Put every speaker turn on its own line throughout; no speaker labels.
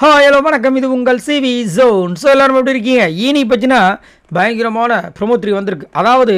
ஹா ஹலோ வணக்கம். இது உங்கள் சிவி ஜோன். ஸோ எல்லாரும் எப்படி இருக்கீங்க? இனி பார்த்தீங்கன்னா பயங்கரமான ப்ரொமோ த்ரீ வந்திருக்கு. அதாவது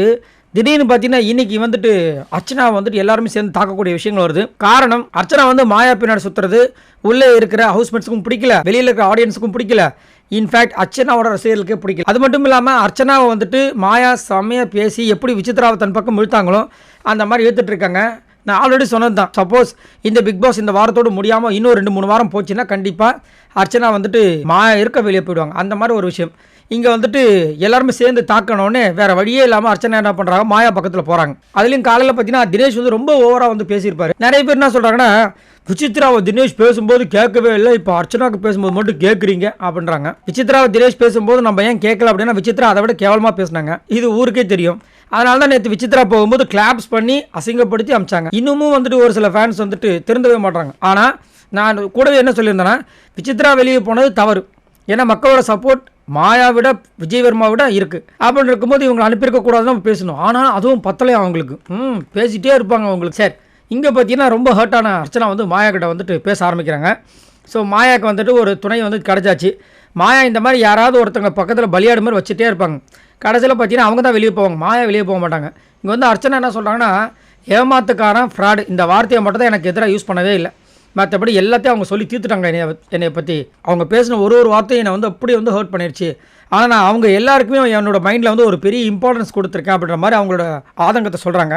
திடீர்னு பார்த்தீங்கன்னா இன்னைக்கு வந்துட்டு அர்ச்சனா வந்துட்டு எல்லாருமே சேர்ந்து தாக்கக்கூடிய விஷயங்கள் வருது. காரணம் அர்ச்சனா வந்து மாயா பின்னாடி சுற்றுறது உள்ளே இருக்கிற ஹவுஸ்மேட்ஸுக்கும் பிடிக்கல. வெளியில் இருக்கிற ஆடியன்ஸுக்கும் பிடிக்கல. இன்ஃபேக்ட் அர்ச்சனாவோட ரசிகர்களுக்கே பிடிக்கல. அது மட்டும் இல்லாமல் அர்ச்சனாவை வந்துட்டு மாயா செம்மையாக பேசி எப்படி விசித்ராவை தன் பக்கம் இழுத்தாங்களோ அந்த மாதிரி இழுத்துட்டு இருக்காங்க. நான் ஆல்ரெடி சொன்னது தான் சப்போஸ் இந்த பிக் பாஸ் இந்த வாரத்தோடு முடியாமல் இன்னும் ரெண்டு மூணு வாரம் போச்சுன்னா கண்டிப்பாக அர்ச்சனா வந்துட்டு மாயா இருக்க வெளியே போயிடுவாங்க. அந்த மாதிரி ஒரு விஷயம். இங்கே வந்துட்டு எல்லாருமே சேர்ந்து தாக்கணும்னு வேறு வழியே இல்லாமல் அர்ச்சனா என்ன பண்ணுறாங்க மாயா பக்கத்தில் போகிறாங்க அதுலேயும் காலையில் பார்த்தீங்கன்னா தினேஷ் வந்து ரொம்ப ஓவராக வந்து பேசியிருப்பாரு. நிறைய பேர் என்ன சொல்கிறாங்கன்னா விசித்ராவை தினேஷ் பேசும்போது கேட்கவே இல்லை. இப்போ அர்ச்சனாவுக்கு பேசும்போது மட்டும் கேட்குறீங்க அப்படின்றாங்க. விசித்ராவை தினேஷ் பேசும்போது நம்ம ஏன் கேட்கல அப்படின்னா விசித்ரா அதை விட கேவலமாக பேசினாங்க. இது ஊருக்கே தெரியும். அதனால தான் நேற்று விசித்ரா போகும்போது கிளாப்ஸ் பண்ணி அசிங்கப்படுத்தி அமிச்சாங்க. இன்னமும் வந்துட்டு ஒரு சில ஃபேன்ஸ் வந்துட்டு திருந்தவே மாட்டாங்க ஆனால் நான் கூடவே என்ன சொல்லியிருந்தேன்னா விசித்ரா வெளியே போனது தவறு. ஏன்னா மக்களோட சப்போர்ட் மாயா விட விஜய் வர்மா விட இருக்குது அப்படின்னு இருக்கும்போது இவங்க அனுப்பியிருக்க கூடாதுன்னு நம்ம பேசணும். ஆனால் அதுவும் பத்தலையும் அவங்களுக்கு? ம் பேசிகிட்டே இருப்பாங்க அவங்களுக்கு. சரி இங்கே பார்த்தீங்கன்னா ரொம்ப ஹர்ட்டான அர்ச்சனா வந்து மாயா கிட்ட வந்துட்டு பேச ஆரம்பிக்கிறாங்க. ஸோ மாயாவுக்கு வந்துட்டு ஒரு துணை வந்து கிடச்சாச்சு. மாயா இந்த மாதிரி யாராவது ஒருத்தங்க பக்கத்தில் பலியாடு மாதிரி வச்சுட்டே இருப்பாங்க. கடைசியில் பார்த்தீங்கன்னா அவங்க தான் வெளியே போவாங்க. மாயா வெளியே போக மாட்டாங்க. இங்கே வந்து அர்ச்சனா என்ன சொல்கிறாங்கன்னா ஏமாத்துக்காரன் ஃப்ராடு இந்த வார்த்தையை மட்டும் தான் எனக்கு எதிராக யூஸ் பண்ணவே இல்லை. மற்றபடி எல்லாத்தையும் அவங்க சொல்லி தீர்த்துட்டாங்க என்னை என்னை பற்றி அவங்க பேசின ஒரு ஒரு வார்த்தையும் என்னை வந்து அப்படி வந்து ஹர்ட் பண்ணிடுச்சு ஆனால் நான் அவங்க எல்லாருக்குமே என்னோடய மைண்டில் வந்து ஒரு பெரிய இம்பார்ட்டன்ஸ் கொடுத்துருக்கேன் அப்படின்ற மாதிரி அவங்களோட ஆதங்கத்தை சொல்கிறாங்க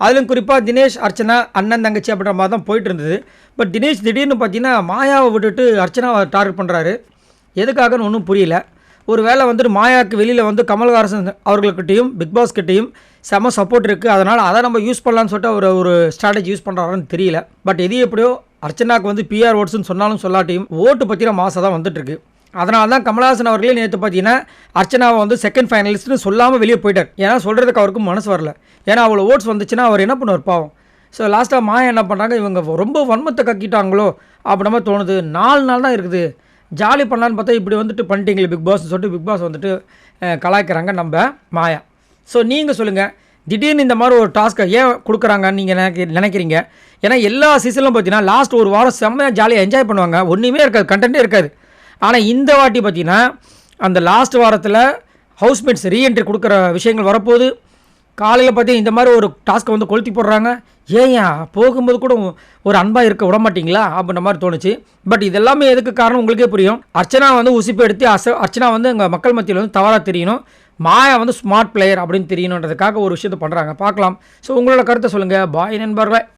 அதிலும் குறிப்பாக தினேஷ் அர்ச்சனா அண்ணன் தங்கச்சி அப்படின்ற மாதிரி தான் போயிட்டு இருந்தது. பட் தினேஷ் திடீர்னு பார்த்தீங்கன்னா மாயாவை விட்டுட்டு அர்ச்சனாவை டார்கெட் பண்ணுறாரு எதுக்காகன்னு ஒன்றும் புரியல. ஒரு வேளை வந்துட்டு மாயாவுக்கு வெளியில் வந்து கமல்ஹாசன் அவர்கள்கிட்டையும் பிக்பாஸ் கிட்டேயும் செம சப்போர்ட் இருக்குது அதனால் அதை நம்ம யூஸ் பண்ணலான்னு சொல்லிட்டு அவர் ஒரு ஸ்ட்ராட்டஜி யூஸ் பண்ணுறாருன்னு தெரியல. பட் எது எப்படியோ அர்ச்சனாக்கு வந்து பிஆர் ஓட்ஸ்னு சொன்னாலும் சொல்லாட்டியும் ஓட்டு பற்றின மாசம் தான் வந்துட்டுருக்கு அதனால தான் கமல்ஹாசன் அவர்களே நேற்று பார்த்தீங்கன்னா அர்ச்சனாவை வந்து செகண்ட் ஃபைனலிஸ்ட்னு சொல்லாமல் வெளியே போயிட்டார். ஏன்னா சொல்கிறதுக்கு அவருக்கும் மனசு வரல. ஏன்னா அவ்வளோ ஓட்ஸ் வந்துச்சுன்னா அவர் என்ன பண்ணுவார் பாவம். ஸோ லாஸ்ட்டாக மாயா என்ன பண்ணுறாங்க இவங்க ரொம்ப வன்மத்தை கக்கிட்டாங்களோ அப்படின்ற மாதிரி தோணுது. நாலு நாள் தான் இருக்குது. ஜாலி பண்ணலான்னு பார்த்தா இப்படி வந்துட்டு பண்ணிட்டீங்களே பிக் பாஸ்னு சொல்லிட்டு பிக் பாஸ் வந்துட்டு கலாய்க்கிறாங்க நம்ம மாயா. ஸோ நீங்கள் சொல்லுங்கள் திடீர்னு இந்த மாதிரி ஒரு டாஸ்க்கை ஏன் கொடுக்குறாங்கன்னு நீங்கள் நினைக்க நினைக்கிறீங்க? ஏன்னா எல்லா சீசன்லும் பார்த்தீங்கன்னா லாஸ்ட் ஒரு வாரம் செம்மையாக ஜாலியாக என்ஜாய் பண்ணுவாங்க. ஒன்றுமே இருக்காது கண்டென்ட்டே இருக்காது. ஆனால் இந்த வாட்டி பார்த்தீங்கன்னா அந்த லாஸ்ட் வாரத்தில் ஹவுஸ்மேட்ஸ் ரீஎன்ட்ரி கொடுக்குற விஷயங்கள் வரப்போகுது. காலையில் பார்த்தீங்கன்னா இந்த மாதிரி ஒரு டாஸ்க்கை வந்து கொளுத்தி போடுறாங்க. ஏன் போகும்போது கூட ஒரு அன்பாக இருக்க விட மாட்டீங்களா? அப்படின்ற மாதிரி தோணுச்சு. பட் இதெல்லாமே எதுக்கு காரணம் உங்களுக்கே புரியும். அர்ச்சனா வந்து உசிப்பு எடுத்து அச அர்ச்சனா வந்து எங்கள் மக்கள் மத்தியில் வந்து தவறாக தெரியணும். மாயா வந்து ஸ்மார்ட் பிளேயர் அப்படின்னு தெரியணுன்றதுக்காக ஒரு விஷயத்தை பண்ணுறாங்க பார்க்கலாம். ஸோ உங்களோட கருத்தை சொல்லுங்கள் பாய் நண்பர்களே.